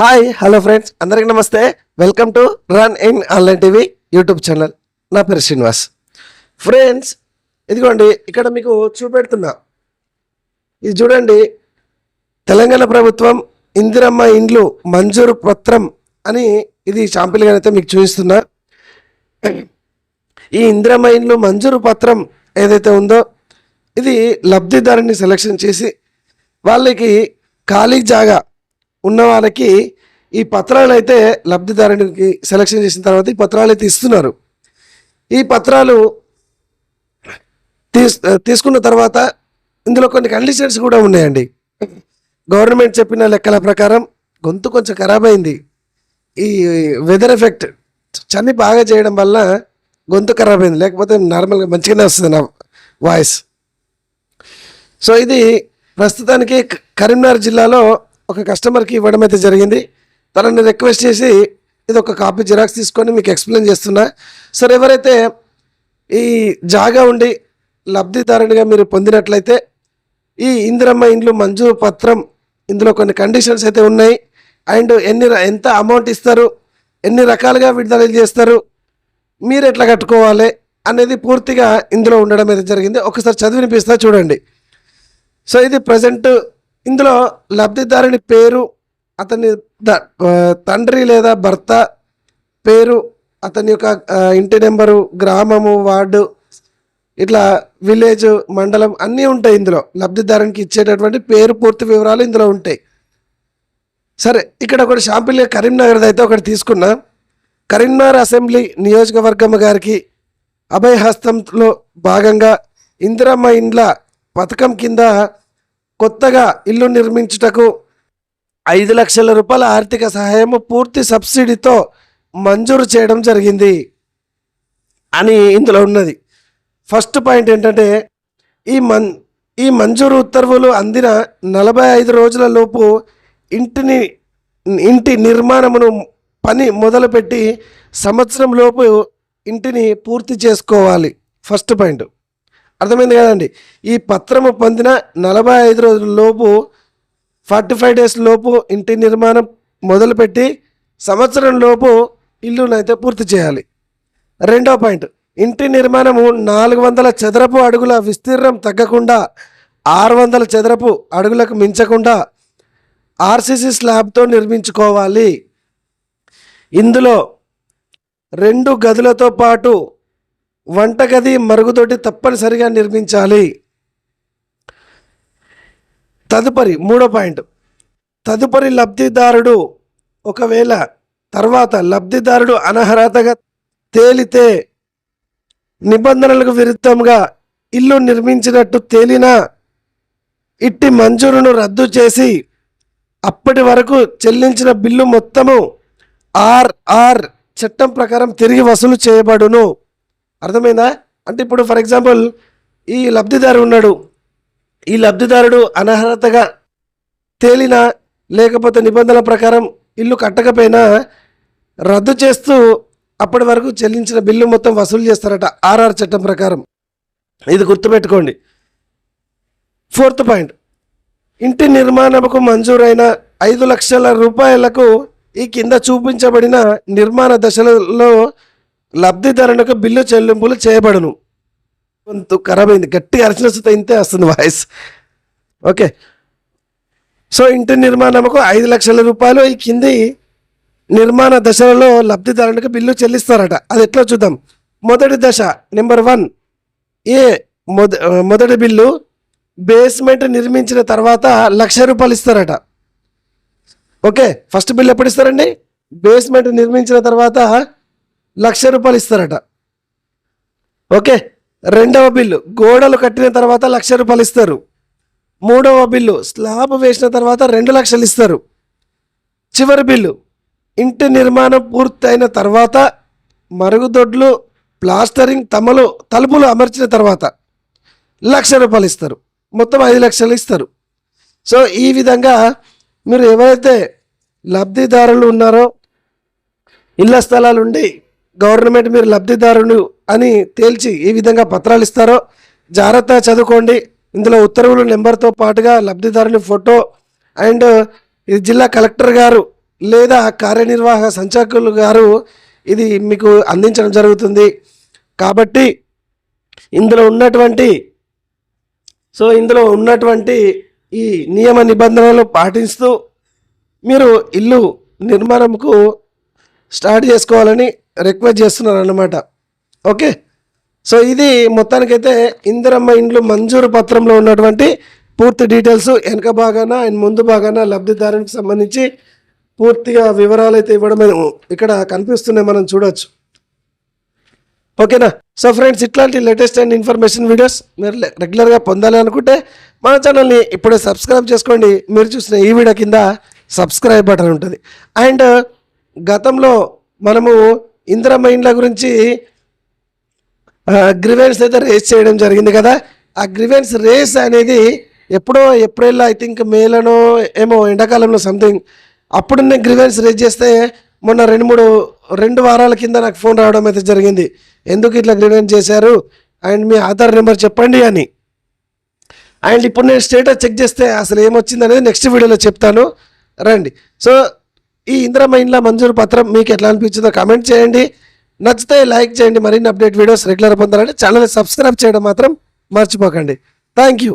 Hi hello friends. అందరికీ నమస్తే. Welcome to run in online TV YouTube channel. నా పేరు శ్రీనివాస్. ఫ్రెండ్స్ ఇదిగోండి ఇక్కడ మీకు చూపెడుతున్నా. ఇది చూడండి. తెలంగాణ ప్రభుత్వం ఇందిరమ్మ ఇండ్లు మంజూరు పత్రం అని ఇది షాంపుల్గా అయితే మీకు చూపిస్తున్నా. ఈ ఇందిరమ్మ ఇండ్లు మంజూరు పత్రం ఏదైతే ఉందో ఇది లబ్ధిదారుని సెలెక్షన్ చేసి వాళ్ళకి ఖాళీ జాగా ఉన్న వాళ్ళకి ఈ పత్రాలు అయితే లబ్ధిదారునికి సెలెక్షన్ చేసిన తర్వాత ఈ పత్రాలు అయితే ఇస్తున్నారు. ఈ పత్రాలు తీస్ తీసుకున్న తర్వాత ఇందులో కొన్ని కండిషన్స్ కూడా ఉన్నాయండి. గవర్నమెంట్ చెప్పిన లెక్కల ప్రకారం గొంతు కొంచెం ఖరాబ్ అయింది. ఈ వెదర్ ఎఫెక్ట్ చని బాగా చేయడం వల్ల గొంతు ఖరాబ్ అయింది. లేకపోతే నార్మల్గా మంచిగానే వస్తుంది నా వాయిస్ సో ఇది ప్రస్తుతానికి కరీంనగర్ జిల్లాలో ఒక కస్టమర్కి ఇవ్వడం అయితే జరిగింది. తనని రిక్వెస్ట్ చేసి ఇది ఒక కాపీ జిరాక్స్ తీసుకొని మీకు ఎక్స్ప్లెయిన్ చేస్తున్నా. సార్ ఎవరైతే ఈ జాగా ఉండి లబ్ధిదారునిగా మీరు పొందినట్లయితే ఈ ఇందిరమ్మ ఇండ్లు మంజూరు పత్రం ఇందులో కొన్ని కండిషన్స్ అయితే ఉన్నాయి. అండ్ ఎన్ని ఎంత అమౌంట్ ఇస్తారు ఎన్ని రకాలుగా విడుదల చేస్తారు మీరు ఎట్లా కట్టుకోవాలి అనేది పూర్తిగా ఇందులో ఉండడం అయితే జరిగింది. ఒకసారి చదివినిపిస్తా చూడండి. సో ఇది ప్రజెంట్ ఇందులో లబ్ధిదారుని పేరు అతని తండ్రి లేదా భర్త పేరు అతని యొక్క ఇంటి నెంబరు గ్రామము వార్డు ఇట్లా విలేజ్ మండలం అన్నీ ఉంటాయి ఇందులో. లబ్ధిదారునికి ఇచ్చేటటువంటి పేరు పూర్తి వివరాలు ఇందులో ఉంటాయి. సరే ఇక్కడ ఒకటి షాంపిల్గా కరీంనగర్ అయితే ఒకటి తీసుకున్నా. కరీంనగర్ అసెంబ్లీ నియోజకవర్గం గారికి అభయ హస్తంలో భాగంగా ఇందిరమ్మ ఇండ్ల పథకం కింద కొత్తగా ఇల్లు నిర్మించుటకు ఐదు లక్షల రూపాయల ఆర్థిక సహాయం పూర్తి సబ్సిడీతో మంజూరు చేయడం జరిగింది అని ఇందులో ఉన్నది. ఫస్ట్ పాయింట్ ఏంటంటే ఈ మన్ ఈ మంజూరు ఉత్తర్వులు అందిన నలభై ఐదు రోజుల లోపు ఇంటిని ఇంటి నిర్మాణమును పని మొదలుపెట్టి సంవత్సరం లోపు ఇంటిని పూర్తి చేసుకోవాలి. First point. అర్థమైంది కదండి. ఈ పత్రము పొందిన నలభై ఐదు రోజుల లోపు ఫార్టీ ఫైవ్ డేస్ లోపు ఇంటి నిర్మాణం మొదలుపెట్టి సంవత్సరం లోపు ఇల్లునైతే పూర్తి చేయాలి. రెండో పాయింట్ ఇంటి నిర్మాణము నాలుగు వందల చదరపు అడుగుల విస్తీర్ణం తగ్గకుండా ఆరు వందల చదరపు అడుగులకు మించకుండా ఆర్సీసీ స్లాబ్తో నిర్మించుకోవాలి. ఇందులో రెండు గదులతో పాటు వంటగది మరుగుదొడ్డి తప్పనిసరిగా నిర్మించాలి. తదుపరి మూడో పాయింట్. తదుపరి లబ్ధిదారుడు ఒకవేళ తర్వాత లబ్ధిదారుడు అనర్హతగా తేలితే నిబంధనలకు విరుద్ధంగా ఇల్లు నిర్మించినట్టు తేలిన ఇట్టి మంజూరును రద్దు చేసి అప్పటి వరకు చెల్లించిన బిల్లు మొత్తము ఆర్ఆర్ చట్టం ప్రకారం తిరిగి వసూలు చేయబడును. అర్థమైందా? అంటే ఇప్పుడు ఫర్ ఎగ్జాంపుల్ ఈ లబ్ధిదారు ఉన్నాడు. ఈ లబ్ధిదారుడు అనర్హతగా తేలిన లేకపోతే నిబంధనల ప్రకారం ఇల్లు కట్టకపోయినా రద్దు చేస్తూ అప్పటి వరకు చెల్లించిన బిల్లు మొత్తం వసూలు చేస్తారట ఆర్ఆర్ చట్టం ప్రకారం. ఇది గుర్తుపెట్టుకోండి. ఫోర్త్ పాయింట్ ఇంటి నిర్మాణముకు మంజూరైన ఐదు లక్షల రూపాయలకు ఈ కింద చూపించబడిన నిర్మాణ దశలలో లబ్ధిదారులకు బిల్లు చెల్లింపులు చేయబడును. కొంత ఖరాబ్ అయింది గట్టిగా అరిచిన సుత ఇంతే వస్తుంది వాయిస్. ఓకే. సో ఇంటి నిర్మాణముకు ఐదు లక్షల రూపాయలు ఈ కింది నిర్మాణ దశలలో లబ్ధిదారునికి బిల్లు చెల్లిస్తారట. అది ఎట్లా చూద్దాం? మొదటి దశ నెంబర్ వన్. ఏ మొద మొదటి బిల్లు బేస్మెంట్ నిర్మించిన తర్వాత లక్ష రూపాయలు ఇస్తారట. ఓకే. ఫస్ట్ బిల్ ఎప్పుడు ఇస్తారండి? బేస్మెంట్ నిర్మించిన తర్వాత లక్ష రూపాయలు ఇస్తారట. ఓకే రెండవ బిల్లు. గోడలు కట్టిన తర్వాత లక్ష రూపాయలు ఇస్తారు. మూడవ బిల్లు. స్లాబ్ వేసిన తర్వాత రెండు లక్షలు ఇస్తారు. చివరి బిల్లు. ఇంటి నిర్మాణం పూర్తయిన తర్వాత మరుగుదొడ్లు ప్లాస్టరింగ్ తమలు తలుపులు అమర్చిన తర్వాత లక్ష రూపాయలు ఇస్తారు. మొత్తం ఐదు లక్షలు ఇస్తారు. సో ఈ విధంగా మీరు ఎవరైతే లబ్ధిదారులు ఉన్నారో ఇళ్ళ స్థలాలు ఉండి గవర్నమెంట్ మీరు లబ్ధిదారుడు అని తేల్చి ఏ విధంగా పత్రాలు ఇస్తారో జాగ్రత్త చదువుకోండి. ఇందులో ఉత్తర్వుల నెంబర్తో పాటుగా లబ్ధిదారుని ఫోటో అండ్ జిల్లా కలెక్టర్ గారు లేదా కార్యనిర్వాహక సంచాలకులు గారు ఇది మీకు అందించడం జరుగుతుంది. కాబట్టి ఇందులో ఉన్నటువంటి సో ఇందులో ఉన్నటువంటి ఈ నియమ నిబంధనలు పాటిస్తూ మీరు ఇల్లు నిర్మాణంకు స్టార్ట్ చేసుకోవాలని రిక్వెస్ట్ చేస్తున్నారు అన్నమాట ఓకే? సో ఇది మొత్తానికైతే ఇందిరమ్మ ఇండ్లు మంజూరు పత్రంలో ఉన్నటువంటి పూర్తి డీటెయిల్స్ వెనక భాగాన అండ్ ముందు భాగాన లబ్ధిదారునికి సంబంధించి పూర్తిగా వివరాలు అయితే ఇవ్వడం ఇక్కడ కనిపిస్తున్నాయి మనం చూడవచ్చు ఓకేనా? సో ఫ్రెండ్స్ ఇట్లాంటి లేటెస్ట్ అండ్ ఇన్ఫర్మేషన్ వీడియోస్ మీరు రె- రెగ్యులర్గా పొందాలి అనుకుంటే మన ఛానల్ని ఇప్పుడే సబ్స్క్రైబ్ చేసుకోండి. మీరు చూసిన ఈ వీడియో కింద సబ్స్క్రైబ్ బటన్ ఉంటుంది. అండ్ గతంలో మనము ఇందిరమ్మ ఇండ్ల గురించి గ్రివెన్స్ అయితే రేస్ చేయడం జరిగింది కదా. ఆ గ్రివెన్స్ రేస్ అనేది ఎప్పుడో ఏప్రిల్ ఐ థింక్ మేలోనో ఏమో ఎండాకాలంలో సంథింగ్ అప్పుడు నేను గ్రివెన్స్ రేస్ చేస్తే మొన్న రెండు మూడు రెండు వారాల కింద నాకు ఫోన్ రావడం అయితే జరిగింది. ఎందుకు ఇట్లా గ్రివెన్స్ చేశారు? అండ్ మీ ఆధార్ నెంబర్ చెప్పండి అని. అండ్ ఇప్పుడు నేను స్టేటస్ చెక్ చేస్తే అసలు ఏమొచ్చింది అనేది నెక్స్ట్ వీడియోలో చెప్తాను. రండి. సో ఈ ఇందిరమ్మ ఇండ్ల మంజూరు పత్రం మీకు ఎట్లా అనిపించిందో కామెంట్ చేయండి. నచ్చితే లైక్ చేయండి. మరిన్ని అప్డేట్ వీడియోస్ రెగ్యులర్ పొందాలంటే ఛానల్ సబ్స్క్రైబ్ చేయడం మాత్రం మర్చిపోకండి. Thank you